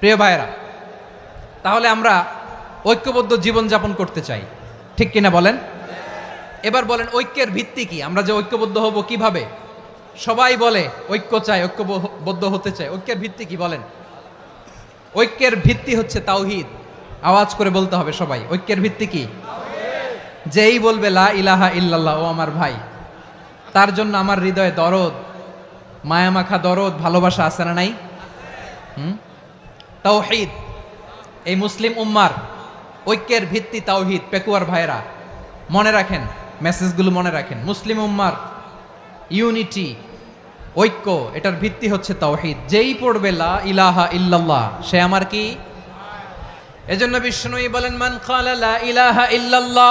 প্রিয় ভাইরা তাহলে আমরা ঐক্যবদ্ধ জীবনযাপন করতে চাই। ঠিক কিনা বলেন? এবার বলেন, ঐক্যের ভিত্তি কি? আমরা যে ঐক্যবদ্ধ হব কীভাবে? সবাই বলে, ঐক্য চাই, ঐক্যবদ্ধ হতে চাই। ঐক্যের ভিত্তি কি বলেন? ঐক্যের ভিত্তি হচ্ছে তাওহিদ। আওয়াজ করে বলতে হবে সবাই, ঐক্যের ভিত্তি কি? যেই বলবে, লা ইলাহা ইল্লাল্লাহ, ও আমার ভাই। তার জন্য আমার হৃদয়ে দরদ, মায়ামাখা দরদ, ভালোবাসা আছে না নাই? হুম? তাওহিদ। এই মুসলিম উম্মার ঐক্যের ভিত্তি তাওহিদ, পেকুয়ার ভাইরা মনে রাখেন, মেসেজগুলো মনে রাখেন, মুসলিম উম্মার ইউনিটি, ঐক্য, এটার ভিত্তি হচ্ছে তাওহিদ। যেই পড়বে, লা ইলাহা ইল্লাল্লাহ, সে আমার কি? এজন্য বিষ্ণুই বলেন, মান ক্বালা লা ইলাহা ইল্লাল্লাহ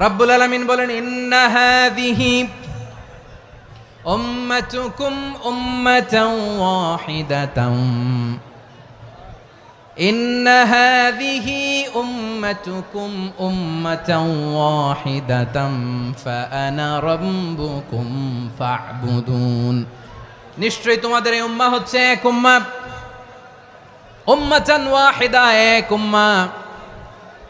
রব্বুল আলামিন বলেন ইন্না হাদিহি উম্মাতুকুম উম্মাতাও ওয়াহিদাতাও إن هذه أمتكم أمة واحدة فأنا ربكم فاعبدون নিশ্চয়ই তোমাদের এই উম্মা হচ্ছে এক উম্মা উম্মাতান ওয়াহিদা এক উম্মা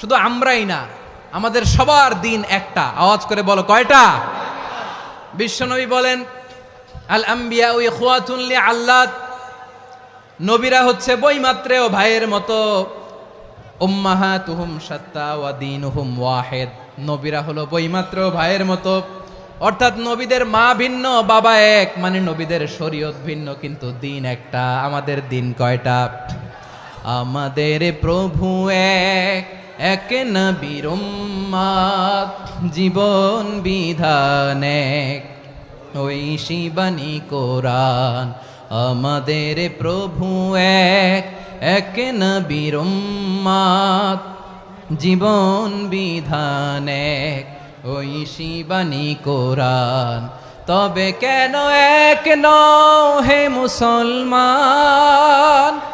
শুধু আমরাই না, আমাদের সবার দিন একটা। আওয়াজ করে বলো, কয়টা? বিশ্বনবী বলেন, আল আম্বিয়া ওই খোয়াতুল্লি আল্লাহ নবীরা হচ্ছে বইমাত্রেও ভাইয়ের মতো। উম্মাহা তুহুম ওয়া দিন হুম ওয়াহেদ। নবীরা হলো বইমাত্র ভাইয়ের মতো। অর্থাৎ নবীদের মা ভিন্ন, বাবা এক মানে নবীদের শরীয়ত ভিন্ন, কিন্তু দিন একটা। আমাদের দিন কয়টা? আমাদের প্রভু এক। এক নবীর উম্মাদ, জীবন বিধান এক। ওই শিবানী কোরআন আমাদের প্রভু এক। এক নবীর উম্মাদ, জীবন বিধান এক। ওই শিবানী কোরআন তবে কেন এক নও হে মুসলমান?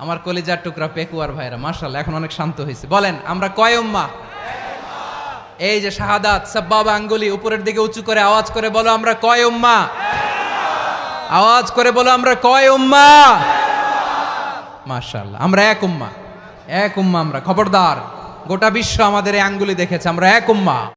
আমার কলিজার টুকরা পেকুয়ার ভাইরা মার্শাল এখন অনেক শান্ত হয়েছে। বলেন, আমরা কয় উম্মা? এই যে শাহাদাত, সাব্বাব আঙ্গুলি উপরের দিকে উঁচু করে আওয়াজ করে বলো আমরা কয় উম্মা? আওয়াজ করে বলো আমরা কয় উম্মা? মার্শাল আমরা এক উম্মা। এক উম্মা আমরা, খবরদার। গোটা বিশ্ব আমাদের এই আঙ্গুলি দেখেছে, আমরা এক উম্মা।